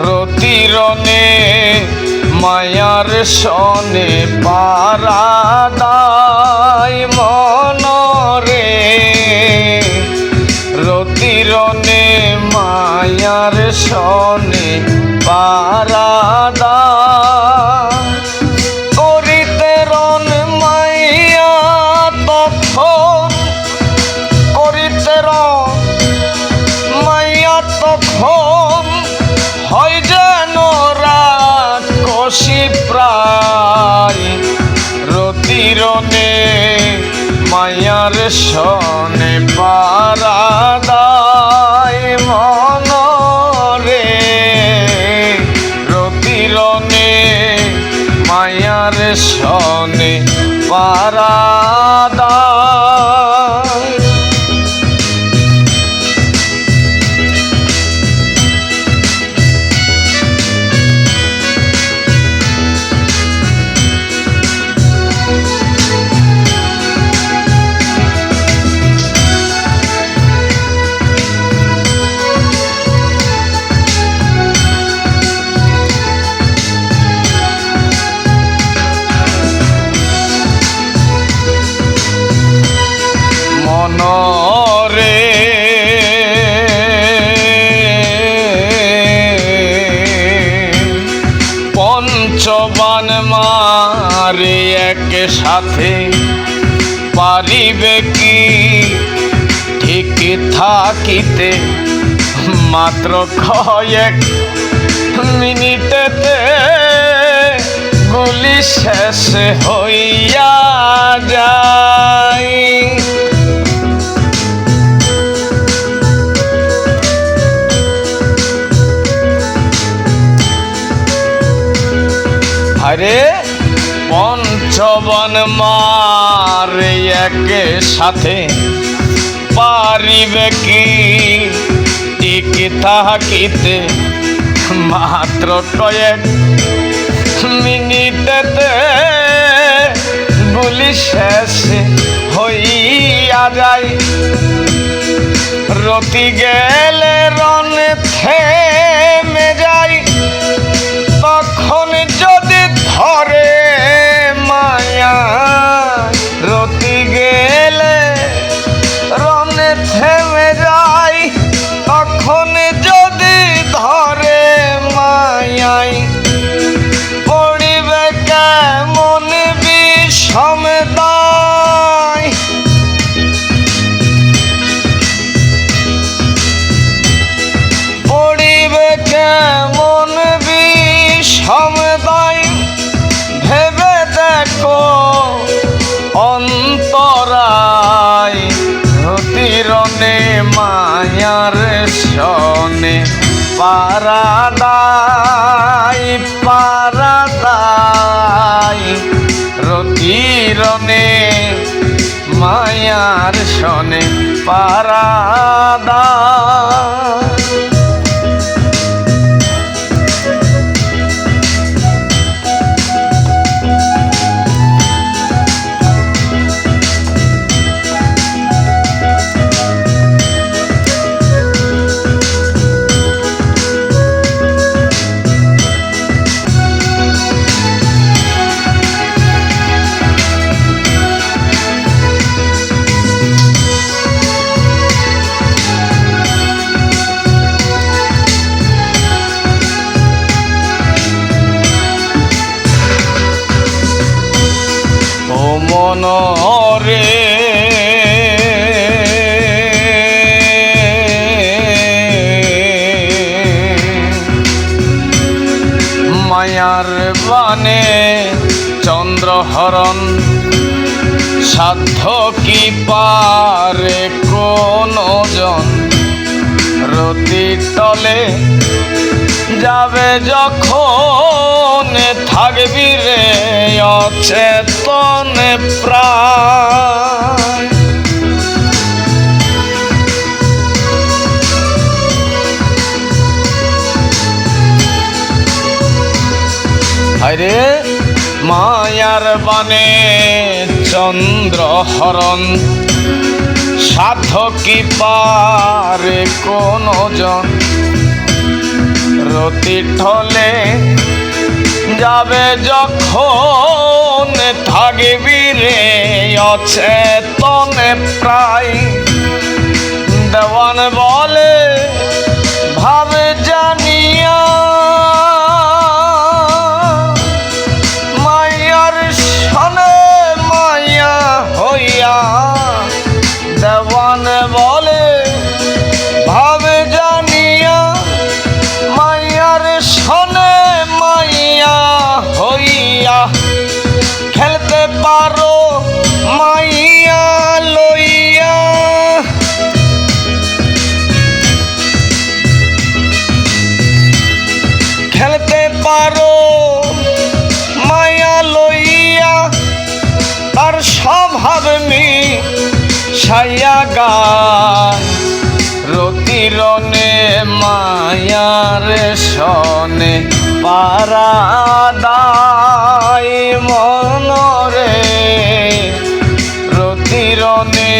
প্রতিরণে মায়ার সনে পারাদাই মনরে। রতিরণে মায়ার সনে প্রায় রতিরনে মায়ার সনে পারাদায় মন রে রতিরনে মায়ার সনে পারাদায় পঞ্চবান মারে এক সাথে পারিবে কি? ঠিক থাকিতে মাত্র কয়েক মিনিটেতে গুলি শেষ হইয়া যায়। আরে পঞ্চবন মার একে সাথে পারিবে কি? টিকি থাকিতে মাত্র কয়েক মিনিটেতে গুলি শেষ হইয়া যায়। রতি গেলে রনে থেমে সনে পারাদাই পারাদাই রতিরনে মায়ার সনে পারাদাই। চন্দ্রহরণ সাধ্য কি পারে কোন জন রতি তলে যাবে যখন থাকবি রে অচেতন প্রায় বানে চন্দ্রহরণ সাধকি পারে কোন জন। রতি ঠলে যাবে যখন থাকবি রে, অচেতনে প্রায়। দেওয়ান বলে, ভাবে জানিয়া স্বভাব মি ছায়া গায় রতিরনে মায়ার সনে পারাদায় মনরে রতিরনে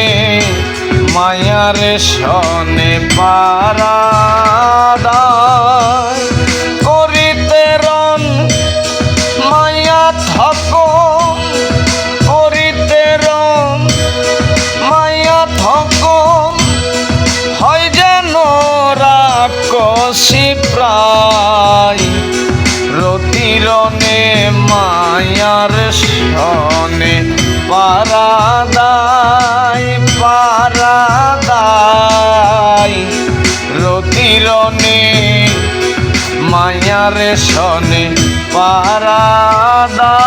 মায়ার সনে পারাদায় মায়ার সনে পারাদায়